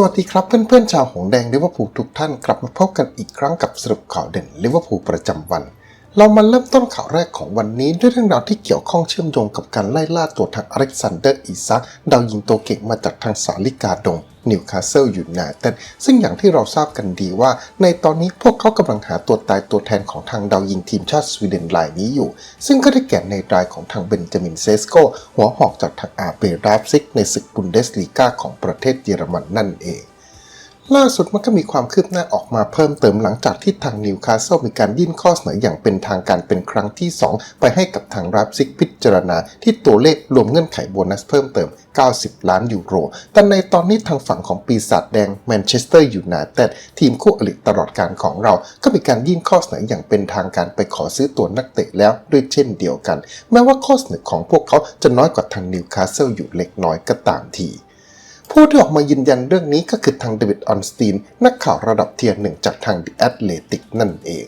สวัสดีครับเพื่อนๆชาวหงแดงลิเวอร์พูลทุกท่านกลับมาพบกันอีกครั้งกับสรุปข่าวเด่นลิเวอร์พูลประจำวัน เรามาเริ่มต้นข่าวแรกของวันนี้ด้วยเรื่องราวที่เกี่ยวข้องเชื่อมโยงกับการไล่ล่าตัวทางอเล็กซานเดอร์อิซักดาวยิงตัวเก่งมาจากทางสาลิกาดงนิวคาสเซิลยูไนเต็ดซึ่งอย่างที่เราทราบกันดีว่า ในตอนนี้พวกเขากำลังหาตัวตายตัวแทนของทางดาวยิงทีมชาติสวีเดนรายนี้อยู่ ซึ่งก็ได้แก่ในรายของทางเบนจามินเซสโก หัวหอกจากทางอาเบราฟซิกในศึกบุนเดสลีกาของประเทศเยอรมันนั่นเอง ล่าสุดมันก็มีความคืบหน้าออกมาเพิ่มเติมหลังจากที่ทางนิวคาสเซิลมีการยื่นข้อเสนออย่างเป็นทางการเป็นครั้งที่ 2 ไปให้กับทางรับซิกพิจารณา ที่ตัวเลขรวมเงื่อนไขโบนัสเพิ่มเติม 90 ล้านยูโร แต่ในตอนนี้ทางฝั่งของปีศาจแดงแมนเชสเตอร์ยูไนเต็ดทีมคู่อริตลอดการของเรา ก็มีการยื่นข้อเสนออย่างเป็นทางการไปขอซื้อตัวนักเตะแล้วด้วยเช่นเดียวกัน แม้ว่าข้อเสนอของพวกเขาจะน้อยกว่าทางนิวคาสเซิลอยู่เล็กน้อยก็ตามที ผู้ที่ออกมายืนยันเรื่องนี้ก็คือทางเดวิดออนสตีน นักข่าวระดับเทียร์หนึ่งจากทางดิแอตเลติกนั่นเอง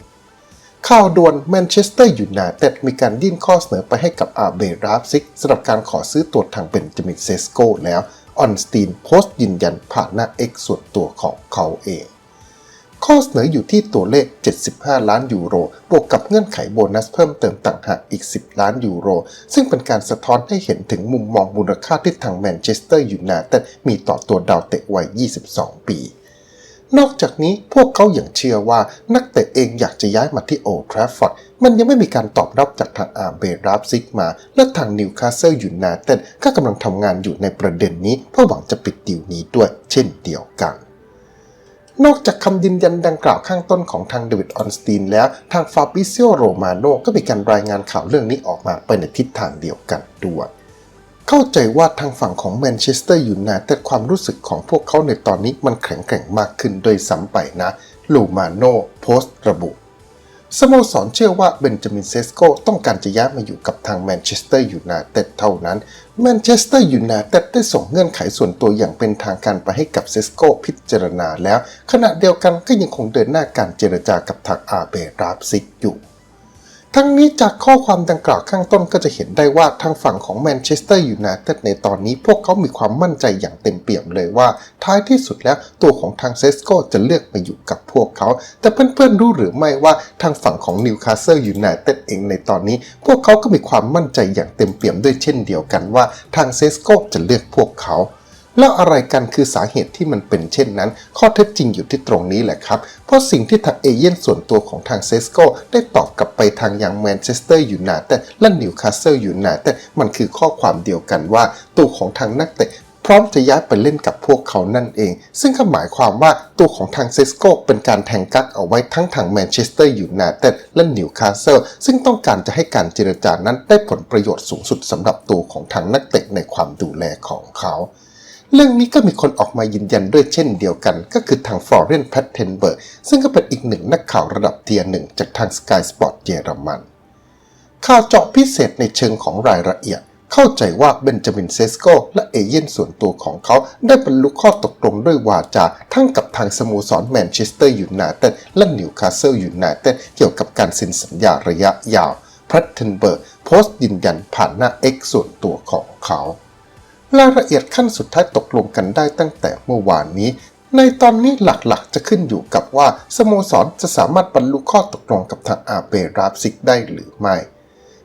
ข่าวด่วนแมนเชสเตอร์ยูไนเต็ดมีการยื่นข้อเสนอไปให้กับอาเบราฟซิกสำหรับการขอซื้อตัวทางเบนจามินเซสโกแล้วออนสตีนโพสต์ยืนยันผ่านหน้า X ส่วนตัวของเขาเอง ข้อเสนออยู่ที่ตัวเลข 75 ล้านยูโร บวกกับเงื่อนไขโบนัสเพิ่มเติมต่างหากอีก 10 ล้านยูโร ซึ่งเป็นการสะท้อนให้เห็นถึงมุมมองมูลค่าที่ทางแมนเชสเตอร์ยูไนเต็ดมีต่อตัวดาวเตะวัย 22 ปีนอกจากนี้พวกเขาอย่างเชื่อว่านักเตะเองอยากจะย้ายมาที่โอทราฟฟอร์ด มันยังไม่มีการตอบรับจากทางอาเบราฟซิกมา และทางนิวคาสเซิลยูไนเต็ดก็กำลังทำงานอยู่ในประเด็นนี้เพื่อหวังจะปิดดีลนี้ด้วยเช่นเดียวกัน นอกจากคำยืนยันดังกล่าวข้างต้นของทางเดวิดออนสตีนแล้วทางฟาบิเซียโรมาโนก็มีการรายงานข่าวเรื่องนี้ออกมาไปในทิศทางเดียวกันด้วยเข้าใจว่าทางฝั่งของแมนเชสเตอร์ยูไนเต็ดความรู้สึกของพวกเขาในตอนนี้มันแข็งแกร่งมากขึ้นโดยซ้ำไปนะลูมาโนโพสต์ระบุสโมสรเชื่อว่าเบนจามินเซสโกต้องการจะย้ายมาอยู่กับทางแมนเชสเตอร์ยูไนเต็ดเท่านั้นแมนเชสเตอร์ยูไนเต็ด ได้ส่งเงื่อนไขส่วนตัวอย่างเป็นทางการไปให้กับเซสโกพิจารณาแล้ว ขณะเดียวกันก็ยังคงเดินหน้าการเจรจากับทางอาเบรับซิกอยู่ ทั้งนี้จากข้อความดังกล่าวข้างต้นก็จะเห็นได้ว่าทางฝั่งของแมนเชสเตอร์ยูไนเต็ดในตอนนี้พวกเขามีความมั่นใจอย่างเต็มเปี่ยมเลยว่า ท้ายที่สุดแล้วตัวของทางเซสโกจะเลือกมาอยู่กับพวกเขา แต่เพื่อนๆรู้หรือไม่ว่าทางฝั่งของนิวคาสเซิลยูไนเต็ดเองในตอนนี้ พวกเขาก็มีความมั่นใจอย่างเต็มเปี่ยมด้วยเช่นเดียวกันว่าทางเซสโกจะเลือกพวกเขา แล้วอะไรกันคือสาเหตุที่มันเป็นเช่นนั้น ข้อเท็จจริงอยู่ที่ตรงนี้แหละครับ เพราะสิ่งที่ทางเอเย่นส่วนตัวของทางเซสโกได้ตอบกลับไปทางยังแมนเชสเตอร์ยูไนเต็ดและนิวคาสเซิลยูไนเต็ดมันคือข้อความเดียวกันว่า ตัวของทางนักเตะพร้อมจะย้ายไปเล่นกับพวกเขานั่นเอง ซึ่งก็หมายความว่าตัวของทางเซสโกเป็นการแทงกักเอาไว้ทั้งทางแมนเชสเตอร์ยูไนเต็ดและนิวคาสเซิลซึ่งต้องการจะให้การเจรจานั้นได้ผลประโยชน์สูงสุดสำหรับตัวของทางนักเตะในความดูแลของเขา เรื่องนี้ก็มีคนออกมายืนยันด้วยเช่นเดียวกัน ก็คือทางฟลอเรนแพทเทนเบิร์กซึ่งก็เป็นอีกหนึ่งนักข่าวระดับเทียร์หนึ่งจากทาง Sky Sport เยอรมัน ข่าวเจาะพิเศษในเชิงของรายละเอียด เข้าใจว่าเบนจามินเซสโกและเอเย่นส่วนตัวของเขาได้บรรลุข้อตกลงด้วยวาจา ทั้งกับทางสโมสรแมนเชสเตอร์ยูไนเต็ดและนิวคาสเซิลยูไนเต็ดเกี่ยวกับการเซ็นสัญญาระยะยาวแพทเทนเบิร์กโพสต์ยืนยันผ่านหน้า X ส่วนตัวของเขา รายละเอียดขั้นสุดท้ายตกลงกันได้ตั้งแต่เมื่อวานนี้ ในตอนนี้หลักๆ จะขึ้นอยู่กับว่าสโมสรจะสามารถบรรลุข้อตกลงกับทางอาเบราบซิกได้หรือไม่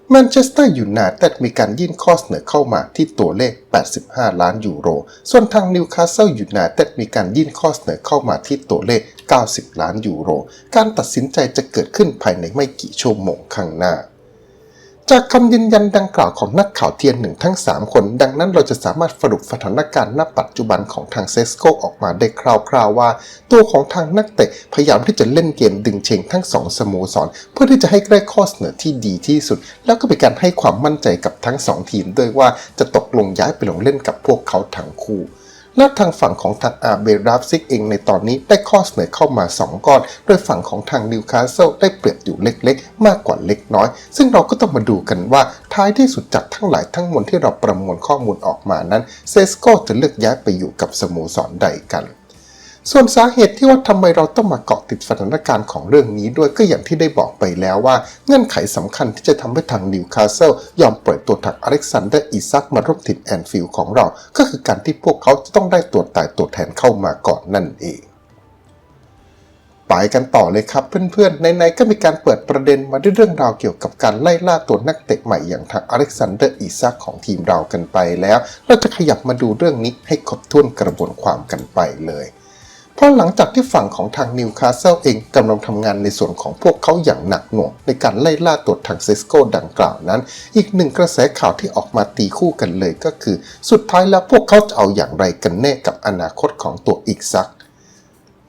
แมนเชสเตอร์ยูไนเต็ดมีการยื่นข้อเสนอเข้ามาที่ตัวเลข 85 ล้านยูโร ส่วนทางนิวคาสเซิลยูไนเต็ดมีการยื่นข้อเสนอเข้ามาที่ตัวเลข 90 ล้านยูโร การตัดสินใจจะเกิดขึ้นภายในไม่กี่ชั่วโมงข้างหน้า จากคำยืนยันดังกล่าวของนักข่าวเทียนหนึ่งทั้ง 3 คน ดังนั้นเราจะสามารถสรุปสถานการณ์ณปัจจุบันของทางเซสโกออกมาได้คร่าวๆว่า ตัวของทางนักเตะพยายามที่จะเล่นเกมดึงเชงทั้งสองสโมสร เพื่อที่จะให้ได้ข้อเสนอที่ดีที่สุด แล้วก็เป็นการให้ความมั่นใจกับทั้งสองทีมด้วยว่าจะตกลงย้ายไปลงเล่นกับพวกเขาทั้งคู่ และทางฝั่งของทางอาเบราฟซิกเองในตอนนี้ได้ข้อเสนอเข้ามา 2 ก้อน โดยฝั่งของทางนิวคาสเซิลได้เปรียบอยู่เล็กๆ มากกว่าเล็กน้อย ซึ่งเราก็ต้องมาดูกันว่าท้ายที่สุดจากทั้งหลายทั้งมวลที่เราประมวลข้อมูลออกมานั้นเซสโกจะเลือกย้ายไปอยู่กับสโมสรใดกัน ส่วนสาเหตุที่ว่าทำไมเราต้องมาเกาะติดสถานการณ์ของเรื่องนี้ด้วยก็อย่างที่ได้บอกไปแล้วว่า เงื่อนไขสำคัญที่จะทำให้ทางนิวคาสเซิลยอมปล่อยตัวทางอเล็กซานเดอร์อิซักมาร่วมทีมแอนฟิลด์ของเรา ก็คือการที่พวกเขาจะต้องได้ตัวตายตัวแทนเข้ามาก่อนนั่นเองไปกันต่อเลยครับเพื่อนๆในๆก็มีการเปิดประเด็นมาด้วยเรื่องราวเกี่ยวกับการไล่ล่าตัวนักเตะใหม่อย่างทางอเล็กซานเดอร์อิซักของทีมเรากันไปแล้ว เราจะขยับมาดูเรื่องนี้ให้ครบถ้วนกระบวนความกันไปเลย เพราะหลังจากที่ฝั่งของทางนิวคาสเซิลเองกำลังทำงานในส่วนของพวกเขาอย่างหนักหน่วง ในการไล่ล่าตัวทางเซสโกดังกล่าวนั้น อีกหนึ่งกระแสข่าวที่ออกมาตีคู่กันเลยก็คือ สุดท้ายแล้วพวกเขาจะเอาอย่างไรกันแน่กับอนาคตของตัวอีกซัก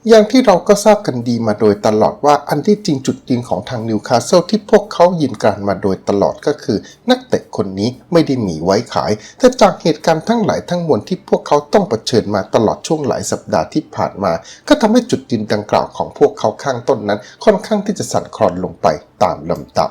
อย่างที่เราก็ทราบกันดีมาโดยตลอดว่าอันที่จริงจุดยืนของทางนิวคาสเซิลที่พวกเขายืนกรานมาโดยตลอดก็คือ นักเตะคนนี้ไม่ได้มีไว้ขาย แต่จากเหตุการณ์ทั้งหลายทั้งมวลที่พวกเขาต้องเผชิญมาตลอดช่วงหลายสัปดาห์ที่ผ่านมา ก็ทำให้จุดยืนดังกล่าวของพวกเขาข้างต้นนั้น ค่อนข้างที่จะสั่นคลอนลงไปตามลำดับ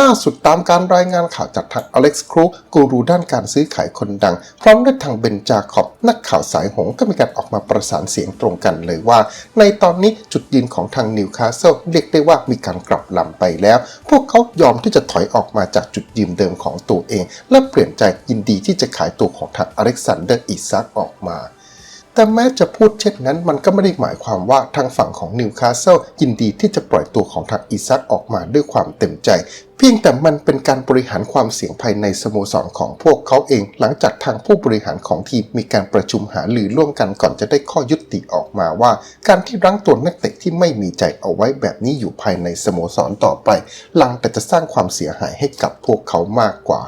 ล่าสุดตามการรายงานข่าวจากทางอเล็กซ์ครูกูรูด้านการซื้อขายคนดัง พร้อมด้วยทางเบนจาคอบนักข่าวสายหงก็มีการออกมาประสานเสียงตรงกันเลยว่า ในตอนนี้จุดยืนของทางนิวคาสเซิลเรียกได้ว่ามีการกลับลำไปแล้ว พวกเขายอมที่จะถอยออกมาจากจุดยืนเดิมของตัวเอง และเปลี่ยนใจยินดีที่จะขายตัวของทางอเล็กซานเดอร์อิซักออกมา แต่แม้จะพูดเช่นนั้นมันก็ไม่ได้หมายความว่าทางฝั่งของนิวคาสเซิลยินดีที่จะปล่อยตัวของทางอิซักออกมาด้วยความเต็มใจ เพียงแต่มันเป็นการบริหารความเสี่ยงภายในสโมสรของพวกเขาเอง หลังจากทางผู้บริหารของทีมมีการประชุมหารือร่วมกันก่อนจะได้ข้อยุติออกมาว่า การที่รั้งตัวนักเตะที่ไม่มีใจเอาไว้แบบนี้อยู่ภายในสโมสรต่อไป ลังแต่จะสร้างความเสียหายให้กับพวกเขามากกว่า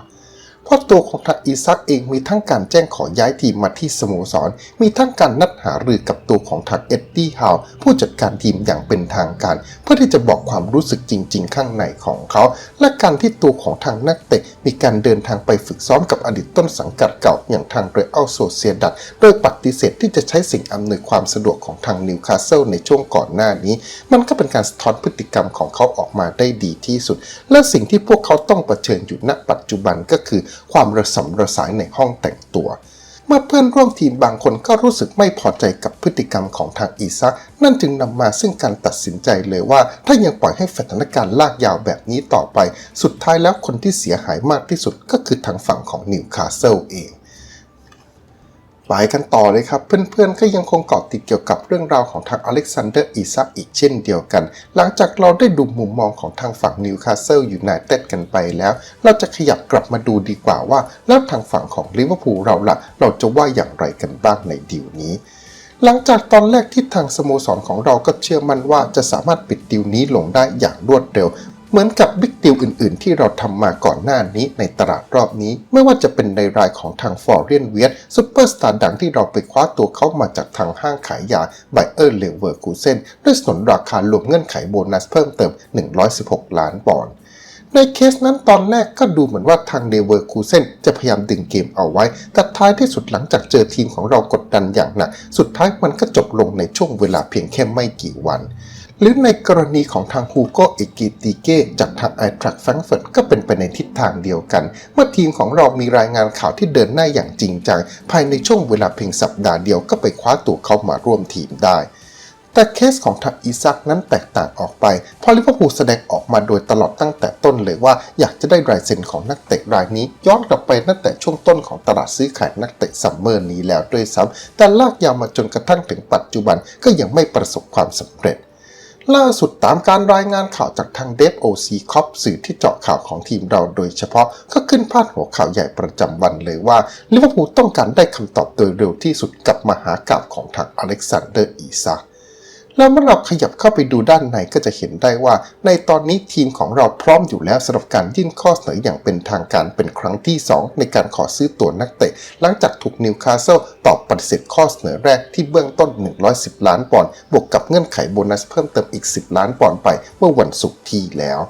เพราะตัวของทางอีซักเองมีทั้งการแจ้งขอย้ายทีมมาที่สโมสร มีทั้งการนัดหารือกับตัวของทางเอ็ดดี้ฮาวผู้จัด การทีมอย่างเป็นทางการ เพื่อที่จะบอกความรู้สึกจริง ๆ ข้างในของเขา และการที่ตัวของทางนักเตะมีการเดินทางไปฝึกซ้อมกับอดีตต้นสังกัดเก่าอย่างทางเรอัลโซเซียดัตโดยปฏิเสธที่จะใช้สิ่งอำนวยความสะดวกของทางนิวคาสเซิลในช่วงก่อนหน้านี้ มันก็เป็นการสะท้อนพฤติกรรมของเขาออกมาได้ดีที่สุด และสิ่งที่พวกเขาต้องเผชิญอยู่ณปัจจุบันก็คือความระสำระสายในห้องแต่งตัว เมื่อเพื่อนร่วมทีมบางคนก็รู้สึกไม่พอใจกับพฤติกรรมของทางอีซัก นั่นจึงนำมาซึ่งการตัดสินใจเลยว่า ถ้ายังปล่อยให้สถานการณ์ลากยาวแบบนี้ต่อไป สุดท้ายแล้วคนที่เสียหายมากที่สุดก็คือทางฝั่งของนิวคาสเซิลเอง ไปกันต่อเลยครับ เพื่อนๆ ก็ยังคงเกาะติดเกี่ยวกับเรื่องราวของทางอเล็กซานเดอร์อีซักอีกเช่นเดียวกัน หลังจากเราได้ดูมุมมองของทางฝั่งนิวคาสเซิลยูไนเต็ดกันไปแล้ว เราจะขยับกลับมาดูดีกว่าว่า แล้วทางฝั่งของลิเวอร์พูลเราละเราจะว่าอย่างไรกันบ้างในดีลนี้หลังจากตอนแรกที่ทางสโมสรของเราก็เชื่อมั่นว่าจะสามารถปิดดีลนี้ลงได้อย่างรวดเร็ว เหมือนกับบิ๊กดีลอื่นๆ ที่เราทำมาก่อนหน้านี้ในตลาดรอบนี้ ไม่ว่าจะเป็นในรายของทางฟอร์เรียนเวียตซูเปอร์สตาร์ดังที่เราไปคว้าตัวเขามาจากทางห้างขายยาไบเออร์เลเวอร์กูเซนด้วยสนนราคารวมเงื่อนไขโบนัสเพิ่มเติม 116 ล้านปอนด์ในเคสนั้นตอนแรกก็ดูเหมือนว่าทางเดเวอร์คูเซนจะพยายามดึงเกมเอาไว้ แต่ท้ายที่สุดหลังจากเจอทีมของเรากดดันอย่างหนัก สุดท้ายมันก็จบลงในช่วงเวลาเพียงแค่ไม่กี่วัน หรือในกรณีของทางฮูโกเอกิติเกจากทางไอทรัคแฟรงเฟิร์ตก็เป็นไปในทิศทางเดียวกัน เมื่อทีมของเรามีรายงานข่าวที่เดินหน้าอย่างจริงจัง ภายในช่วงเวลาเพียงสัปดาห์เดียวก็ไปคว้าตัวเขามาร่วมทีมได้ แต่เคสของทางอีซักนั้นแตกต่างออกไป เพราะลิเวอร์พูลแสดงออกมาโดยตลอดตั้งแต่ต้นเลยว่าอยากจะได้ลายเซ็นของนักเตะรายนี้ ย้อนกลับไปตั้งแต่ช่วงต้นของตลาดซื้อขายนักเตะซัมเมอร์นี้แล้วด้วยซ้ำแต่ลากยาวมาจนกระทั่งถึงปัจจุบันก็ยังไม่ประสบความสำเร็จ ล่าสุดตามการรายงานข่าวจากทางเดฟโอซีคอปสื่อที่เจาะข่าวของทีมเราโดยเฉพาะก็ขึ้นพาดหัวข่าวใหญ่ประจำวันเลยว่าลิเวอร์พูลต้องการได้คำตอบโดยเร็วที่สุดกับมหากราบของทางอเล็กซานเดอร์อีซัก แล้วเมื่อเราขยับเข้าไปดูด้านในก็จะเห็นได้ว่า ในตอนนี้ทีมของเราพร้อมอยู่แล้วสำหรับการยื่นข้อเสนออย่างเป็นทางการเป็นครั้งที่ 2 ในการขอซื้อตัวนักเตะ หลังจากถูกนิวคาสเซิลตอบปฏิเสธข้อเสนอแรกที่เบื้องต้น 110 ล้านปอนด์บวกกับเงื่อนไขโบนัสเพิ่มเติมอีก 10 ล้านปอนด์ไปเมื่อวันศุกร์ที่แล้ว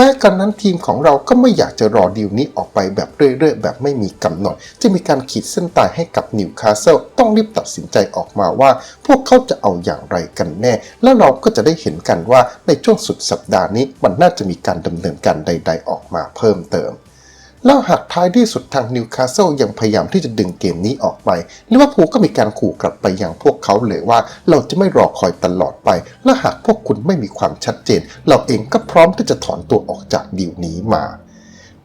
แม้กระนั้นทีมของเราก็ไม่อยากจะรอดีลนี้ออกไปแบบเรื่อยๆ แบบไม่มีกำหนด จะมีการขีดเส้นตายให้กับนิวคาสเซิลต้องรีบตัดสินใจออกมาว่า พวกเขาจะเอาอย่างไรกันแน่ และเราก็จะได้เห็นกันว่าในช่วงสุดสัปดาห์นี้มันน่าจะมีการดำเนินการใด ๆ ออกมาเพิ่มเติม แล้วหากท้ายที่สุดทางนิวคาสเซิลยังพยายามที่จะดึงเกมนี้ออกไปลิเวอร์พูลก็มีการขู่กลับไปยังพวกเขาเลยว่า เราจะไม่รอคอยตลอดไป และหากพวกคุณไม่มีความชัดเจน เราเองก็พร้อมที่จะถอนตัวออกจากดีลนี้มา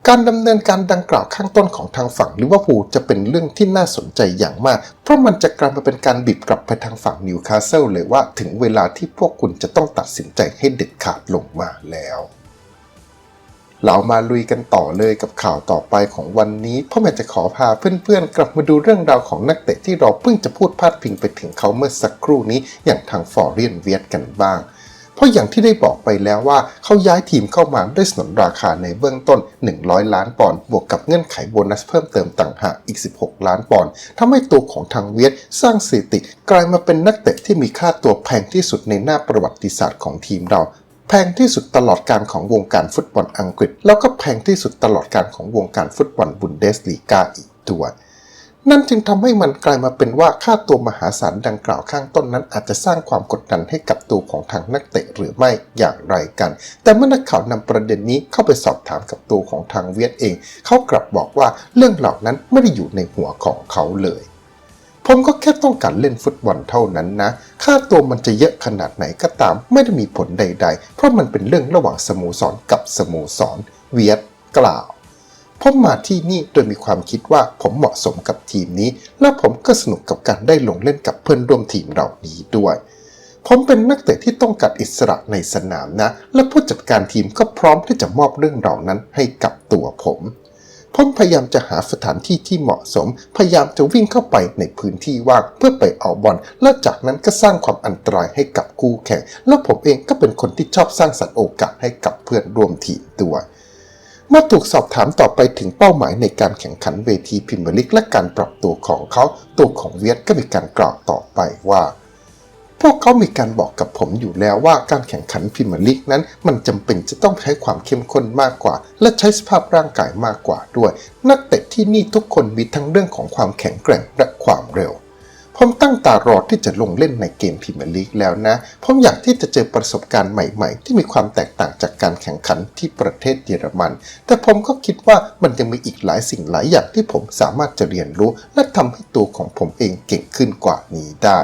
การดำเนินการดังกล่าวข้างต้นของทางฝั่งลิเวอร์พูลจะเป็นเรื่องที่น่าสนใจอย่างมาก เพราะมันจะกลายมาเป็นการบีบกลับไปทางฝั่งนิวคาสเซิลเลยว่าถึงเวลาที่พวกคุณจะต้องตัดสินใจให้เด็ดขาดลงมาแล้ว เรามาลุยกันต่อเลยกับข่าวต่อไปของวันนี้เพราะแม่จะขอพาเพื่อนๆ กลับมาดูเรื่องราวของนักเตะที่เราเพิ่งจะพูดพาดพิงไปถึงเขาเมื่อสักครู่นี้อย่างทางฟอร์เรียนเวียดกันบ้าง เพราะอย่างที่ได้บอกไปแล้วว่าเขาย้ายทีมเข้ามาด้วยสนนราคาในเบื้องต้น 100 ล้านปอนด์บวกกับเงื่อนไขโบนัสเพิ่มเติมต่างหากอีก 16 ล้านปอนด์ทำให้ตัวของทางเวียดสร้างสถิติ กลายมาเป็นนักเตะที่มีค่าตัวแพงที่สุดในหน้าประวัติศาสตร์ของทีมเรา แพงที่สุดตลอดการของวงการฟุตบอลอังกฤษ แล้วก็แพงที่สุดตลอดการของวงการฟุตบอลบุนเดสลีกาอีกด้วยนั่นจึงทำให้มันกลายมาเป็นว่าค่าตัวมหาศาลดังกล่าวข้างต้นนั้นอาจจะสร้างความกดดันให้กับตัวของทางนักเตะหรือไม่อย่างไรกัน แต่เมื่อนักข่าวนำประเด็นนี้เข้าไปสอบถามกับตัวของทางเวียดเอง เขากลับบอกว่าเรื่องเหล่านั้นไม่ได้อยู่ในหัวของเขาเลย ผมก็แค่ต้องการเล่นฟุตบอลเท่านั้นนะ ค่าตัวมันจะเยอะขนาดไหนก็ตาม ไม่ได้มีผลใด ๆ เพราะมันเป็นเรื่องระหว่างสโมสรกับสโมสร เวียดกล่าวผมมาที่นี่โดยมีความคิดว่าผมเหมาะสมกับทีมนี้ และผมก็สนุกกับการได้ลงเล่นกับเพื่อนร่วมทีมเหล่านี้ด้วย ผมเป็นนักเตะที่ต้องการอิสระในสนามนะ และผู้จัดการทีมก็พร้อมที่จะมอบเรื่องเหล่านั้นให้กับตัวผม ผมพยายามจะหาสถานที่ที่เหมาะสม พยายามจะวิ่งเข้าไปในพื้นที่ว่างเพื่อไปเอาบอล และจากนั้นก็สร้างความอันตรายให้กับคู่แข่ง และผมเองก็เป็นคนที่ชอบสร้างสรรค์โอกาสให้กับเพื่อนร่วมทีมด้วยเมื่อถูกสอบถามต่อไปถึงเป้าหมายในการแข่งขันเวทีพรีเมียร์ลีกและการปรับตัวของเขา ตัวของเวียดก็มีการกล่าวต่อไปว่า พวกเขามีการบอกกับผมอยู่แล้วว่าการแข่งขันพรีเมลีกนั้น มันจำเป็นจะต้องใช้ความเข้มข้นมากกว่า และใช้สภาพร่างกายมากกว่าด้วย นักเตะที่นี่ทุกคนมีทั้งเรื่องของความแข็งแกร่งและความเร็วผมตั้งตารอที่จะลงเล่นในเกมพรีเมลีกแล้วนะ ผมอยากที่จะเจอประสบการณ์ใหม่ๆ ที่มีความแตกต่างจากการแข่งขันที่ประเทศเยอรมัน แต่ผมก็คิดว่ามันยังมีอีกหลายสิ่งหลายอย่างที่ผมสามารถจะเรียนรู้ และทำให้ตัวของผมเองเก่งขึ้นกว่านี้ได้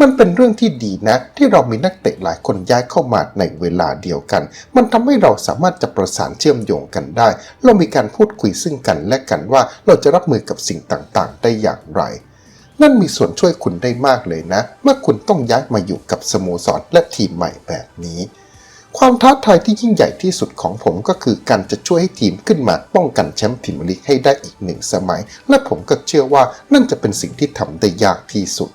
มันเป็นเรื่องที่ดีนะ ที่เรามีนักเตะหลายคนย้ายเข้ามาในเวลาเดียวกัน มันทำให้เราสามารถจะประสานเชื่อมโยงกันได้ เรามีการพูดคุยซึ่งกันและกันว่าเราจะรับมือกับสิ่งต่างๆ ได้อย่างไร นั่นมีส่วนช่วยคุณได้มากเลยนะ เมื่อคุณต้องย้ายมาอยู่กับสโมสรและทีมใหม่แบบนี้ความท้าทายที่ยิ่งใหญ่ที่สุดของผมก็คือการจะช่วยให้ทีมขึ้นมาป้องกันแชมป์พรีเมียร์ลีกให้ได้อีกหนึ่งสมัย และผมก็เชื่อว่านั่นจะเป็นสิ่งที่ทำได้ยากที่สุด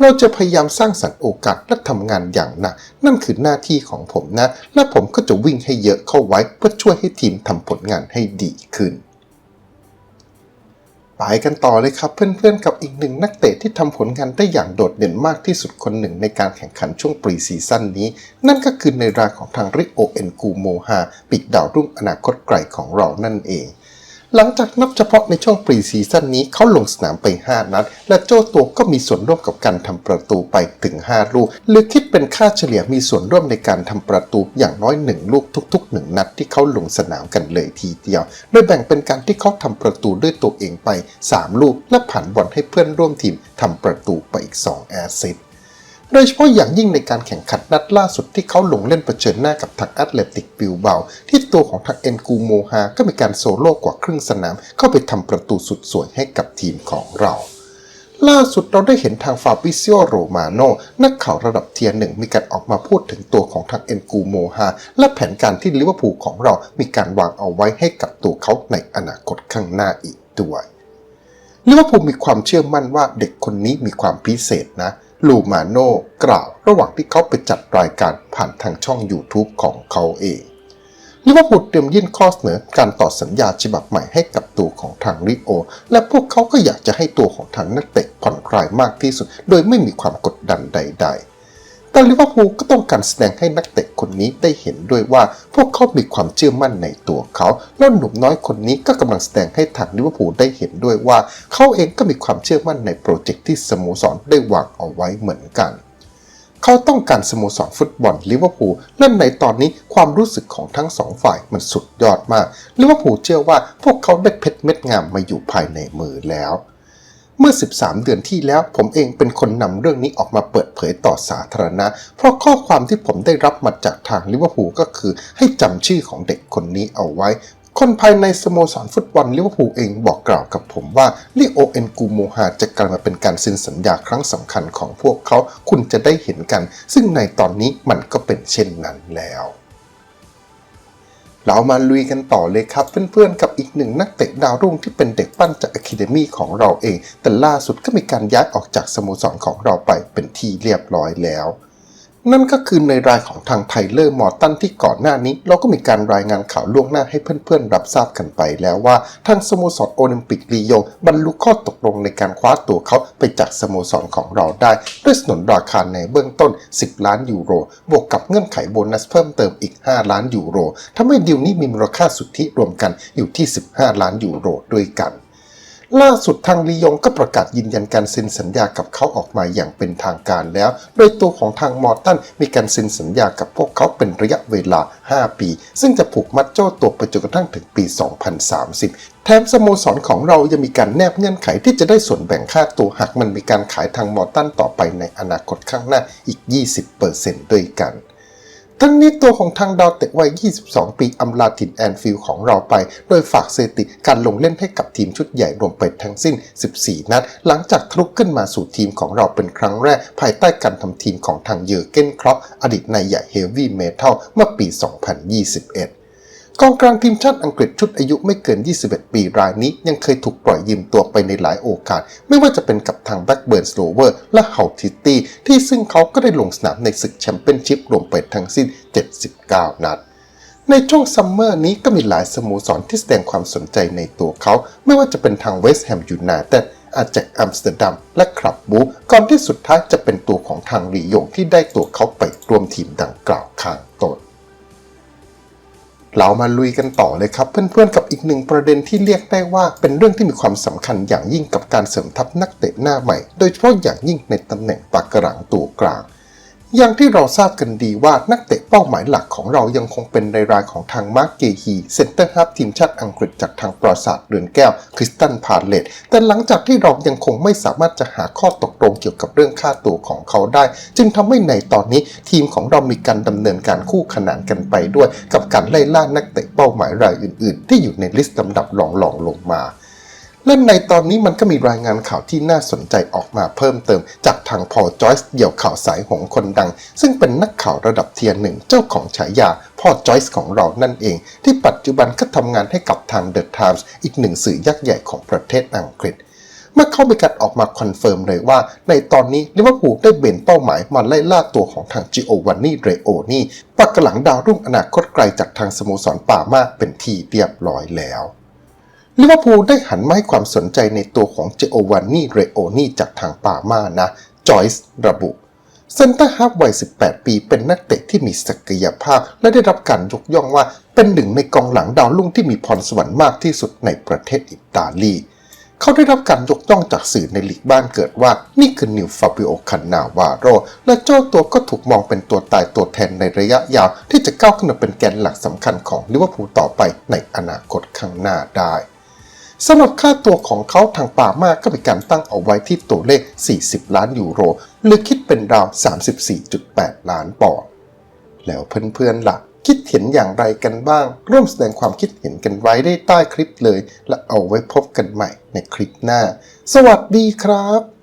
เราจะพยายามสร้างสรรค์โอกาสและทำงานอย่างหนัก นั่นคือหน้าที่ของผมนะ และผมก็จะวิ่งให้เยอะเข้าไว้เพื่อช่วยให้ทีมทำผลงานให้ดีขึ้นไปกันต่อเลยครับเพื่อนๆ กับอีกหนึ่งนักเตะที่ทำผลงานได้อย่างโดดเด่นมากที่สุดคนหนึ่งในการแข่งขันช่วงปรีซีซั่นนี้ นั่นก็คือในรายของทางริโอเอ็นกูโมฮาปีกดาวรุ่งอนาคตไกลของเรานั่นเอง หลังจากนับเฉพาะในช่วงปรีซีซั่นนี้เขาลงสนามไป 5 นัด และโจ้ตัวก็มีส่วนร่วมกับการทำประตูไปถึง 5 ลูก หรือคิดเป็นค่าเฉลี่ยมีส่วนร่วมในการทำประตูอย่างน้อย 1 ลูกทุก ๆ 1 นัดที่เขาลงสนามกันเลยทีเดียว โดยแบ่งเป็นการที่เขาทำประตูด้วยตัวเองไป 3 ลูก และผ่านบอลให้เพื่อนร่วมทีมทำประตูไปอีก 2 แอสซิส ดยเฉพาะอย่างยิ่งในการแข่งขันนัดล่าสุดที่เขาลงเล่นเผชิญหน้ากับทางแอตเลติกบิลเบาที่ตัวของทางเอ็นกูโมฮาก็มีการโซโล่กว่าครึ่งสนาม เข้าไปทำประตูสุดสวยให้กับทีมของเราล่าสุดเราได้เห็นทางฟาบิซิโอโรมาโนนักข่าวระดับเทียร์หนึ่งมีการออกมาพูดถึงตัวของทางเอ็นกูโมฮาและแผนการที่ลิเวอร์พูลของเรามีการวางเอาไว้ให้กับตัวเขาในอนาคตข้างหน้าอีกด้วยลิเวอร์พูลมีความเชื่อมั่นว่าเด็กคนนี้มีความพิเศษนะ ลูมาโน่กล่าวระหว่างที่เขาไปจัดรายการผ่านทางช่อง YouTube ของเขาเองลิเวอร์พูลเตรียมยื่นข้อเสนอการต่อสัญญาฉบับใหม่ให้กับตัวของทางริโอ และพวกเขาก็อยากจะให้ตัวของทางนักเตะผ่อนคลายมากที่สุด โดยไม่มีความกดดันใด ๆ แต่ลิเวอร์พูลก็ต้องการแสดงให้นักเตะคนนี้ได้เห็นด้วยว่า พวกเขามีความเชื่อมั่นในตัวเขาแล้วหนุ่มน้อยคนนี้ก็กำลังแสดงให้ทางลิเวอร์พูลได้เห็นด้วยว่า เขาเองก็มีความเชื่อมั่นในโปรเจกต์ที่สโมสรได้วางเอาไว้เหมือนกันเขาต้องการสโมสรฟุตบอลลิเวอร์พูลและในตอนนี้ความรู้สึกของทั้งสองฝ่ายมันสุดยอดมากลิเวอร์พูลเชื่อว่าพวกเขาได้เพชรเม็ดงามมาอยู่ภายในมือแล้ว เมื่อ 13 เดือนที่แล้วผมเองเป็นคนนำเรื่องนี้ออกมาเปิดเผยต่อสาธารณะ เพราะข้อความที่ผมได้รับมาจากทางลิเวอร์พูลก็คือ ให้จำชื่อของเด็กคนนี้เอาไว้ คนภายในสโมสรฟุตบอลลิเวอร์พูลเองบอกกล่าวกับผมว่าลิโอเอ็นกูโมฮาจะกลายมาเป็นการซ็นสัญญาครั้งสำคัญของพวกเขา คุณจะได้เห็นกัน ซึ่งในตอนนี้มันก็เป็นเช่นนั้นแล้ว เรามาลุยกันต่อเลยครับ เพื่อนๆ กับอีกหนึ่งนักเตะดาวรุ่งที่เป็นเด็กปั้นจากอะคาเดมี่ของเราเอง แต่ล่าสุดก็มีการย้ายออกจากสโมสรของเราไปเป็นที่เรียบร้อยแล้ว นั่นก็คือในรายของทางไทเลอร์มอร์ตันที่ก่อนหน้านี้ เราก็มีการรายงานข่าวล่วงหน้าให้เพื่อนๆ รับทราบกันไปแล้วว่า ทางสโมสรโอลิมปิกลีโยบรรลุข้อตกลงในการคว้าตัวเขาไปจากสโมสรของเราได้ ด้วยสนนราคาในเบื้องต้น 10 ล้านยูโร บวกกับเงื่อนไขโบนัสเพิ่มเติมอีก 5 ล้านยูโรทำให้ดีลนี้มีมูลค่าสุทธิรวมกันอยู่ที่ 15 ล้านยูโรด้วยกัน ล่าสุดทางลียงก็ประกาศยืนยันการเซ็นสัญญากับเขาออกมาอย่างเป็นทางการแล้ว โดยตัวของทางมอร์ตันมีการเซ็นสัญญากับพวกเขาเป็นระยะเวลา 5 ปี ซึ่งจะผูกมัดเจ้าตัวไปจนกระทั่งถึงปี 2030แถมสโมสรของเรายังมีการแนบเงื่อนไขที่จะได้ส่วนแบ่งค่าตัวหากมันมีการขายทางมอร์ตันต่อไปในอนาคตข้างหน้าอีก 20%ด้วยกัน ทั้งนี้ตัวของทางดาวเตะวัย 22 ปีอำลาถิ่นแอนฟิลของเราไป โดยฝากสถิติการลงเล่นให้กับทีมชุดใหญ่รวมไปทั้งสิ้น 14 นัด หลังจากทะลุขึ้นมาสู่ทีมของเราเป็นครั้งแรก ภายใต้การทำทีมของทางเยอร์เกนครอปอดีตนายใหญ่เฮฟวี่เมทัลเมื่อปี 2021 กองกลางทีมชาติอังกฤษชุดอายุไม่เกิน 21 ปีรายนี้ ยังเคยถูกปล่อยยืมตัวไปในหลายโอกาส ไม่ว่าจะเป็นกับทางแบ็กเบิร์นสโลเวอร์และเฮาทิตี้ที่ซึ่งเขาก็ได้ลงสนามในศึกแชมเปี้ยนชิพรวมไปทั้งสิ้น 79 นัดในช่วงซัมเมอร์นี้ก็มีหลายสโมสรที่แสดงความสนใจในตัวเขา ไม่ว่าจะเป็นทางเวสต์แฮมยูไนเต็ดอาแจกอัมสเตอร์ดัมและคลับบูก่อนที่สุดท้ายจะเป็นตัวของทางลียงที่ได้ตัวเขาไปรวมทีมดังกล่าวข้างต้น เรามาลุยกันต่อเลยครับ เพื่อนๆกับอีกหนึ่งประเด็นที่เรียกได้ว่าเป็นเรื่องที่มีความสำคัญอย่างยิ่งกับการเสริมทัพนักเตะหน้าใหม่ โดยเฉพาะอย่างยิ่งในตำแหน่งปากกระหลังตัวกลาง อย่างที่เราทราบกันดีว่านักเตะเป้าหมายหลักของเรายังคงเป็นในรายของทางมาร์กเกฮีเซนเตอร์ฮับทีมชาติอังกฤษจากทางปราสาทเรือนแก้วคริสตันพาเลตแต่หลังจากที่เรายังคงไม่สามารถจะหาข้อตกลงเกี่ยวกับเรื่องค่าตัวของเขาได้ จึงทำให้ในตอนนี้ทีมของเรามีการดำเนินการคู่ขนานกันไปด้วย กับการไล่ล่านักเตะเป้าหมายรายอื่น ๆ ที่อยู่ในลิสต์ลำดับรองๆลงมา และในตอนนี้มันก็มีรายงานข่าวที่น่าสนใจออกมาเพิ่มเติม จากทางพอจอยส์เดี่ยวข่าวสายหงคนดัง ซึ่งเป็นนักข่าวระดับเทียร์หนึ่งเจ้าของฉายาพ่อจอยส์ของเรานั่นเอง ที่ปัจจุบันก็ทำงานให้กับทางเดอะไทมส์อีกหนึ่งสื่อยักษ์ใหญ่ของประเทศอังกฤษเมื่อเขามีการออกมาคอนเฟิร์มเลยว่า ในตอนนี้ลิเวอร์พูลได้เบนเป้าหมายมาไล่ล่าตัวของทางจิโอวานนี่เรโอนี่ปักกระหลังดาวรุ่งอนาคตไกลจากทางสโมสรป่ามาเป็นที่เรียบร้อยแล้ว ลิเวอร์พูลได้หันมาให้ความสนใจในตัวของเจโอวานนี่เรโอนี่จากทางปามานะจอยส์ระบุเซนเตอร์ฮาล์ฟวัย 18 ปี เป็นนักเตะที่มีศักยภาพ และได้รับการยกย่องว่าเป็นหนึ่งในกองหลังดาวรุ่งที่มีพรสวรรค์มากที่สุดในประเทศอิตาลี เขาได้รับการยกย่องจากสื่อในลีกบ้านเกิดว่า นี่คือนิวฟาบิโอคันนาวาโร และเจ้าตัวก็ถูกมองเป็นตัวตายตัวแทนในระยะยาว ที่จะก้าวขึ้นมาเป็นแกนหลักสำคัญของลิเวอร์พูลต่อไปในอนาคตข้างหน้าได้ สำหรับค่าตัวของเขาทางป่ามากก็มีการตั้งเอาไว้ที่ตัวเลข 40 ล้านยูโร หรือคิดเป็นราว 34.8 ล้านปอนด์แล้วเพื่อนๆล่ะ คิดเห็นอย่างไรกันบ้าง ร่วมแสดงความคิดเห็นกันไว้ได้ใต้คลิปเลย และเอาไว้พบกันใหม่ในคลิปหน้า สวัสดีครับ